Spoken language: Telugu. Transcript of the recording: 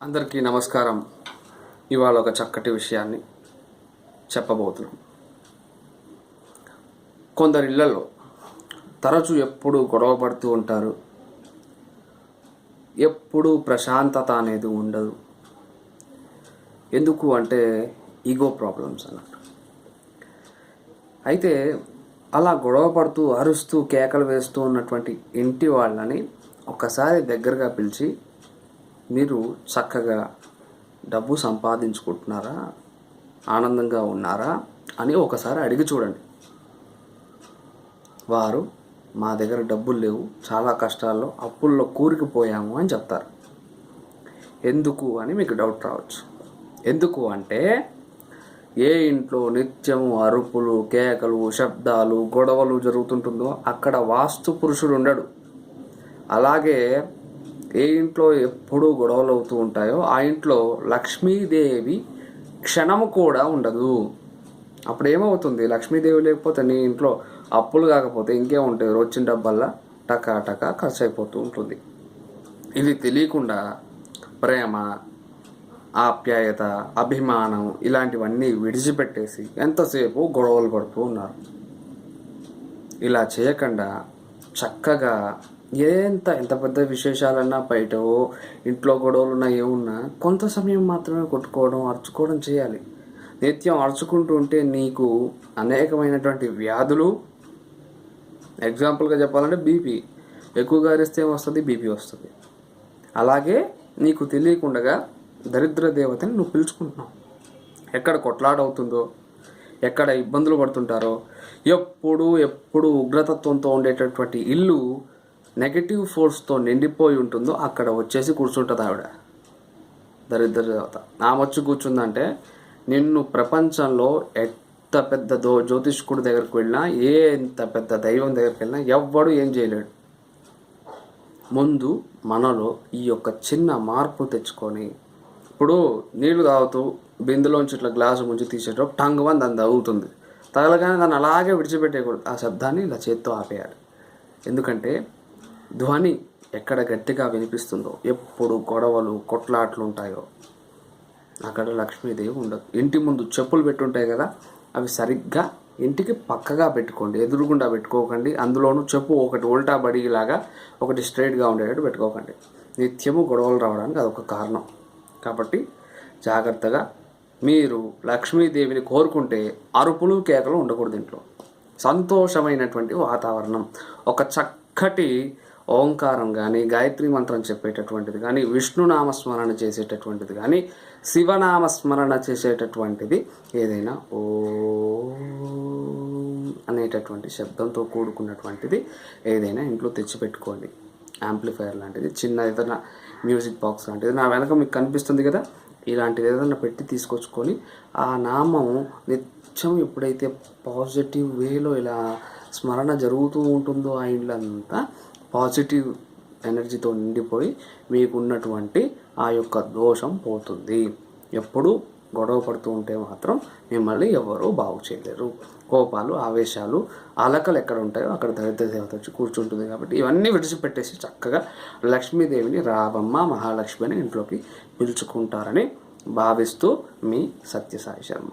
అందరికీ నమస్కారం. ఇవాళ ఒక చక్కటి విషయాన్ని చెప్పబోతున్నాం. కొందరి ఇళ్ళలో తరచూ ఎప్పుడు గొడవ పడుతూ ఉంటారు. ఎప్పుడు ప్రశాంతత అనేది ఉండదు. ఎందుకు అంటే ఈగో ప్రాబ్లమ్స్ అన్నట్టు. అయితే అలా గొడవ పడుతూ అరుస్తూ కేకలు వేస్తూ ఉన్నటువంటి ఇంటి వాళ్ళని ఒకసారి దగ్గరగా పిలిచి మీరు చక్కగా డబ్బు సంపాదించుకుంటున్నారా? ఆనందంగా ఉన్నారా? అని ఒకసారి అడిగి చూడండి. వారు మా దగ్గర డబ్బులు లేవు చాలా కష్టాల్లో అప్పుల్లో కూరికిపోయాము అని చెప్తారు. ఎందుకు? అని మీకు డౌట్ రావచ్చు. ఎందుకు? అంటే ఏ ఇంట్లో నిత్యము అరుపులు కేకలు శబ్దాలు గొడవలు జరుగుతుంటుందో అక్కడ వాస్తు పురుషుడు ఉండడు. అలాగే ఏ ఇంట్లో ఎప్పుడూ గొడవలు అవుతూ ఉంటాయో ఆ ఇంట్లో లక్ష్మీదేవి క్షణము కూడా ఉండదు. అప్పుడు ఏమవుతుంది లక్ష్మీదేవి లేకపోతే నీ ఇంట్లో అప్పులు కాకపోతే ఇంకేం ఉంటాయి. వచ్చిన డబ్బల్లా టకా టకా ఖర్చు అయిపోతూ ఉంటుంది. ఇది తెలియకుండా ప్రేమ ఆప్యాయత అభిమానం ఇలాంటివన్నీ విడిచిపెట్టేసి ఎంతసేపు గొడవలు పడుతూ ఉన్నారు? ఇలా చేయకుండా చక్కగా ఎంత ఎంత పెద్ద విశేషాలన్నా బయట ఇంట్లో గొడవలున్నా ఏమున్నా కొంత సమయం మాత్రమే కొట్టుకోవడం అరుచుకోవడం చేయాలి. నిత్యం అరుచుకుంటూ ఉంటే నీకు అనేకమైనటువంటి వ్యాధులు ఎగ్జాంపుల్గా చెప్పాలంటే బీపీ ఎక్కువగా అరిస్తే వస్తుంది బీపీ వస్తుంది. అలాగే నీకు తెలియకుండా దరిద్ర దేవతని నువ్వు పిలుచుకుంటున్నావు. ఎక్కడ కొట్లాడవుతుందో ఎక్కడ ఇబ్బందులు పడుతుంటారో ఎప్పుడు ఎప్పుడు ఉగ్రతత్వంతో ఉండేటటువంటి ఇల్లు నెగటివ్ ఫోర్స్తో నిండిపోయి ఉంటుందో అక్కడ వచ్చేసి కూర్చుంటుంది ఆవిడ. దరిద్ర దేవత. ఆమె వచ్చి కూర్చుందంటే నిన్ను ప్రపంచంలో ఎంత పెద్ద దో జ్యోతిష్కుడి దగ్గరికి వెళ్ళినా ఏ ఎంత పెద్ద దైవం దగ్గరికి వెళ్ళినా ఎవ్వడు ఏం చేయలేడు. ముందు మనలో ఈ యొక్క చిన్న మార్పు తెచ్చుకొని ఇప్పుడు నీళ్ళు తాగుతూ బిందులోంచి ఇట్లా గ్లాసు ముంచి తీసేటప్పుడు టంగ్ వన్ దాన్ని తగులుతుంది తగలగానే దాన్ని అలాగే విడిచిపెట్టేయకూడదు. ఆ శబ్దాన్ని ఇలా చేత్తో ఆపేయాలి. ఎందుకంటే ధ్వని ఎక్కడ గట్టిగా వినిపిస్తుందో ఎప్పుడు గొడవలు కొట్లాట్లు ఉంటాయో అక్కడ లక్ష్మీదేవి ఉండదు ఇంటి ముందు చెప్పులు పెట్టుంటాయి కదా అవి సరిగ్గా ఇంటికి పక్కగా పెట్టుకోండి ఎదురుగుండా పెట్టుకోకండి అందులోనూ చెప్పు ఒకటి ఉల్టా బడిలాగా ఒకటి స్ట్రైట్గా ఉండేటట్టు పెట్టుకోకండి. నిత్యము గొడవలు రావడానికి అదొక కారణం. కాబట్టి జాగ్రత్తగా మీరు లక్ష్మీదేవిని కోరుకుంటే అరుపులు కేకలు ఉండకూడదు ఇంట్లో. సంతోషమైనటువంటి వాతావరణం. ఒక చక్కటి ఓంకారం కానీ గాయత్రి మంత్రం చెప్పేటటువంటిది కానీ విష్ణునామస్మరణ చేసేటటువంటిది కానీ శివనామస్మరణ చేసేటటువంటిది ఏదైనా ఓ అనేటటువంటి శబ్దంతో కూడుకున్నటువంటిది ఏదైనా ఇంట్లో తెచ్చిపెట్టుకోండి. యాంప్లిఫైర్ లాంటిది చిన్న ఏదైనా మ్యూజిక్ బాక్స్ లాంటిది. నా వెనక మీకు కనిపిస్తుంది కదా ఇలాంటిది ఏదైనా పెట్టి తీసుకొచ్చుకొని ఆ నామం నిత్యం ఎప్పుడైతే పాజిటివ్ వేలో ఇలా స్మరణ జరుగుతూ ఉంటుందో ఆ ఇండ్లంతా పాజిటివ్ ఎనర్జీతో నిండిపోయి మీకున్నటువంటి ఆ యొక్క దోషం పోతుంది. ఎప్పుడు గొడవ పడుతూ ఉంటే మాత్రం మిమ్మల్ని ఎవరూ బాగు చేయలేరు. కోపాలు ఆవేశాలు అలకలు ఎక్కడ ఉంటాయో అక్కడ దరిద్ర దేవత వచ్చి కూర్చుంటుంది కాబట్టి ఇవన్నీ విడిచిపెట్టేసి చక్కగా లక్ష్మీదేవిని రావమ్మ మహాలక్ష్మి అని ఇంట్లోకి పిలుచుకుంటారని భావిస్తూ మీ సత్యసాయి శర్మ.